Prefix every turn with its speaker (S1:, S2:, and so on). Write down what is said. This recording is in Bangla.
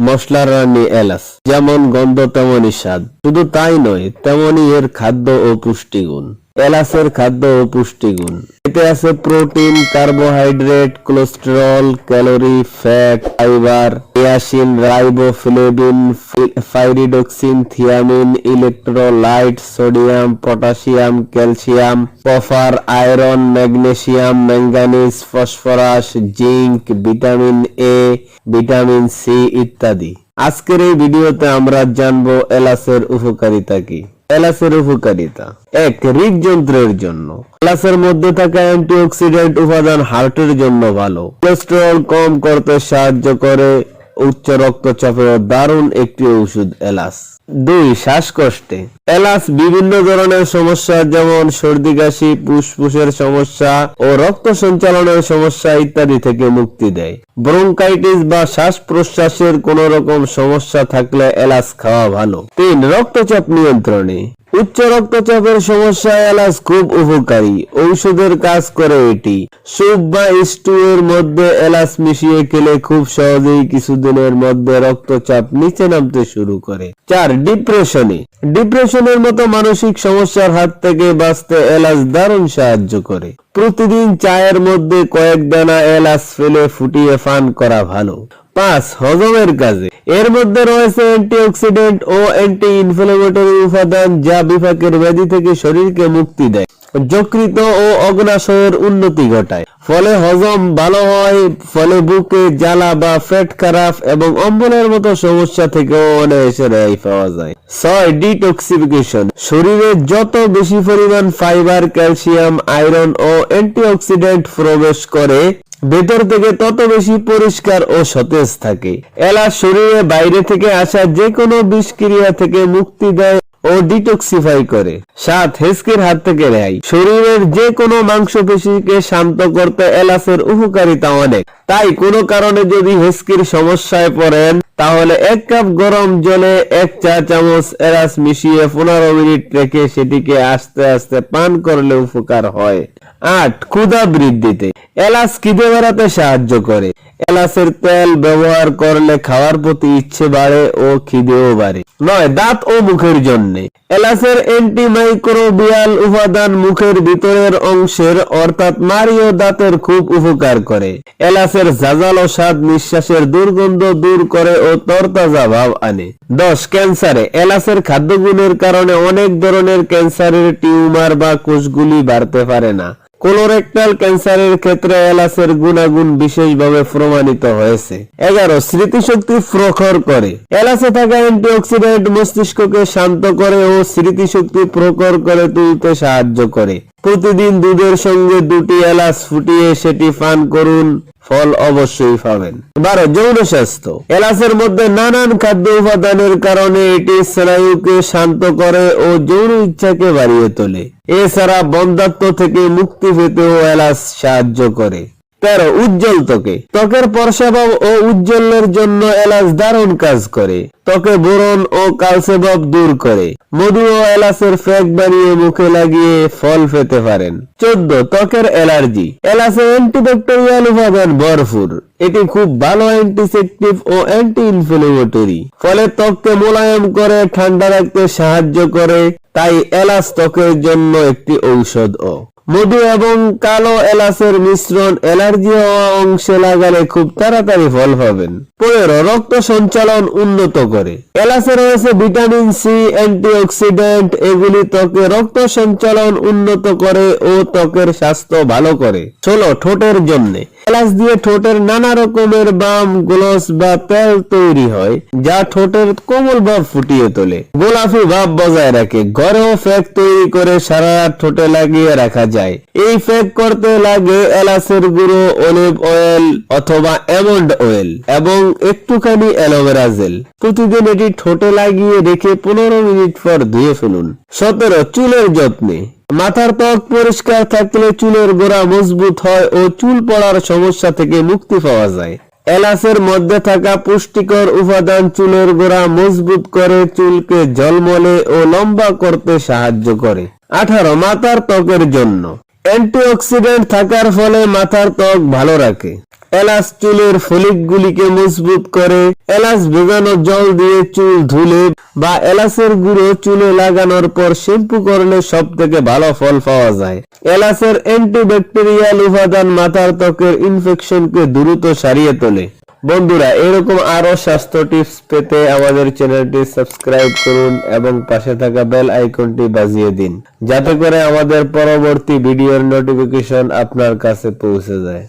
S1: মশলার রানী এলাচ। যেমন গন্ধ তেমনই স্বাদ। শুধু তাই নয় তেমনই এর খাদ্য ও পুষ্টিগুণ। এলাচের খাদ্য ও পুষ্টিগুণ। এতে আছে protein, carbohydrate, cholesterol, calorie, fat, fibre niacin riboflavin pyridoxine, thiamine, electrolyte, sodium, potassium, calcium copper iron, magnesium manganese phosphorus, zinc, vitamin A, vitamin C ইত্যাদি। আজকের এই ভিডিওতে আমরা জানব এলাচের উপকারিতা কি। এলাচের উপকারিতা। এক, হৃদযন্ত্রের জন্য। এলাচের মধ্যে থাকা অ্যান্টিঅক্সিডেন্ট উপাদান হার্টের জন্য ভালো। কোলেস্টেরল কম করতে সাহায্য করে উচ্চ রক্তচাপের দারুণ একটি ওষুধ এলাচ। দুই, শ্বাসকষ্টে। এলাচ বিভিন্ন ধরনের সমস্যা, যেমন সর্দি, কাশি, ফুসফুসের সমস্যা ও রক্ত সঞ্চালনের সমস্যা ইত্যাদি থেকে মুক্তি দেয়। ব্রঙ্কাইটিস বা শ্বাস প্রশ্বাসের কোন রকম সমস্যা থাকলে এলাস খাওয়া ভালো। তিন, রক্তচাপ নিয়ন্ত্রণে। উচ্চ রক্তচাপের সমস্যা এলাচ খুব উপকারী। ঔষধের কাজ করে এটি। স্যুপ বা স্টু এর মধ্যে এলাচ মিশিয়ে খেলে খুব সহজেই কিছুদিনের মধ্যে রক্তচাপ নিচে নামতে শুরু করে। চার, ডিপ্রেশনে। ডিপ্রেশনের মতো মানসিক সমস্যার হাত থেকে বাঁচতে এলাচ দারুণ সাহায্য করে। প্রতিদিন চায়ের মধ্যে কয়েক দানা এলাচ ফেলে ফুটিয়ে পান করা ভালো। পাঁচ হজমের কাজে। এর মধ্যে রয়েছে অ্যান্টিঅক্সিডেন্ট ও অ্যান্টি ইনফ্লামেটরি উপাদান যা বিপাকের ব্যাধি থেকে শরীরকে মুক্তি দেয়। যকৃত ও অগ্নাশয়ের উন্নতি ঘটায়। ফলে হজম ভালো হয়, ফলে বুকে জ্বালা বা পেট খারাপ এবং অম্বলের মতো সমস্যা থেকেও অনায়াসে রেহাই পাওয়া যায়। ছয় ডিটক্সিফিকেশন শরীরে যত বেশি পরিমাণ ফাইবার ক্যালসিয়াম আয়রন ও অ্যান্টিঅক্সিডেন্ট প্রবেশ করে, ভেতর থেকে তত বেশি পরিষ্কার ও সতেজ থাকে। এলা শরীরে বাইরে থেকে আসা যে কোনো বিষক্রিয়া থেকে মুক্তি দেয় ও ডিটক্সিফাই করে। সাত, হেসকির হাত থেকে রেহাই। শরীরের যে কোনো মাংসপেশিকে শান্ত করতে এলাচের উপকারিতা অনেক। তাই কোনো কারণে যদি হেসকির সমস্যায় পড়েন, তাহলে এক কাপ গরম জলে এক চা চামচ এলাচ মিশিয়ে পনেরো মিনিট রেখে সেটিকে আস্তে আস্তে পান করলে উপকার হয়। আট, ক্ষুধা বৃদ্ধিতে। এলাচ খিদে বাড়াতে সাহায্য করে। এলাচের তেল ব্যবহার করলে খাওয়ার প্রতি ইচ্ছে বাড়ে ও খিদেও বাড়ে। নয়, দাঁত ও মুখের জন্য। এলাচের অ্যান্টিমাইক্রোবিয়াল উপাদান মুখের ভিতরের অংশের, অর্থাৎ মারি ও দাঁতের খুব উপকার করে। এলাচের ঝাঁঝালো স্বাদ নিঃশ্বাসের দুর্গন্ধ দূর করে ও তরতাজা ভাব আনে। দশ, ক্যান্সারে। এলাচের খাদ্যগুণের কারণে অনেক ধরনের ক্যান্সারের টিউমার বা কোষগুলি বাড়তে পারে না। কোলোরেক্টাল ক্যান্সারের ক্ষেত্রে এলাসের গুণাগুণ বিশেষভাবে প্রমাণিত হয়েছে। এগারো, স্মৃতিশক্তি প্রখর করে। এলাসে থাকা অ্যান্টিঅক্সিডেন্ট মস্তিষ্ককে শান্ত করে ও স্মৃতিশক্তি প্রখর করে তুলতে সাহায্য করে। প্রতিদিন দুধের সঙ্গে দুটি এলাচ ফুটিয়ে সেটি পান করুন, ফল অবশ্যই পাবেন। বারো যৌন স্বাস্থ্য। এলাচের মধ্যে নানান খাদ্য উপাদানের কারণে এটি স্নায়ুকে শান্ত করে ও যৌন ইচ্ছাকে বাড়িয়ে তোলে। এছাড়া বন্ধাত্ম থেকে মুক্তি পেতেও এলাচ সাহায্য করে। তেরো উজ্জ্বল ত্বকে। ত্বকের পরশাভাব ও উজ্জ্বলের জন্য এলাচ দারুণ কাজ করে। ত্বকে বোরন ও কালসেভাব দূর করে। মধু ও এলাচের ফ্যাক বানিয়ে মুখে লাগিয়ে ফল পেতে পারেন। চোদ্দ, ত্বকের অ্যালার্জি। এলাচে অ্যান্টিব্যাকটেরিয়াল উপাদান ভরপুর। এটি খুব ভালো অ্যান্টিসেপটিভ ও অ্যান্টি ইনফ্লেমেটরি ফলে ত্বককে মোলায়েম করে, ঠান্ডা রাখতে সাহায্য করে। তাই এলাচ ত্বকের জন্য একটি ঔষধও। মধু এবং কালো এলাচের মিশ্রণ অ্যালার্জি হওয়া অংশে লাগালে খুব তাড়াতাড়ি ফল পাবেন। পনেরো, রক্ত সঞ্চালন উন্নত করে। এলাচে রয়েছে ভিটামিন সি, অ্যান্টিঅক্সিডেন্ট, এগুলি ত্বকে রক্ত সঞ্চালন উন্নত করে ও ত্বকের স্বাস্থ্য ভালো করে। ষোলো, ঠোঁটের জন্য। এলাচ দিয়ে ঠোঁটের নানা রকমের বাম, গ্লস বা তেল তৈরি হয়, যা ঠোঁটের কোমল ভাব ফুটিয়ে তোলে। গোলাপি ভাব বজায় রাখে। ঘরেও ফ্যাক তৈরি করে সারা রাত ঠোঁটে লাগিয়ে রাখা যায়। এই ফ্যাক করতে লাগে এলাচের গুঁড়ো, অলিভ অয়েল অথবা এমন্ড অয়েল এবং একটুখানি অ্যালোভেরা জেল। প্রতিদিন এটি ঠোঁটে লাগিয়ে রেখে পনেরো মিনিট পর ধুয়ে ফেলুন। সতেরো, চুলের যত্নে। মাথার ত্বক পরিষ্কার থাকলে চুলের গোড়া মজবুত হয় ও চুল পড়ার সমস্যা থেকে মুক্তি পাওয়া যায়। এলাচের মধ্যে থাকা পুষ্টিকর উপাদান চুলের গোড়া মজবুত করে চুলকে জলমলে ও লম্বা করতে সাহায্য করে। আঠারো, মাথার ত্বকের জন্য। অ্যান্টিঅক্সিডেন্ট থাকার ফলে মাথার ত্বক ভালো রাখে। এলাচ চুলের ফলিকগুলিকে মজবুত করে, এলাচ ভেজানো জল দিয়ে চুল ধুলে বা এলাচের গুঁড়ো চুলে লাগানোর পর শ্যাম্পু করলে সব থেকে ভালো ফল পাওয়া যায়। এলাচের অ্যান্টিব্যাকটেরিয়াল উপাদান মাথার ত্বকের ইনফেকশনকে দ্রুত সারিয়ে তোলে। বন্ধুরা, এরকম আরও স্বাস্থ্য টিপস পেতে আমাদের চ্যানেলটি সাবস্ক্রাইব করুন এবং পাশে থাকা বেল আইকনটি বাজিয়ে দিন, যাতে করে আমাদের পরবর্তী ভিডিওর নোটিফিকেশন আপনার কাছে পৌঁছে যায়।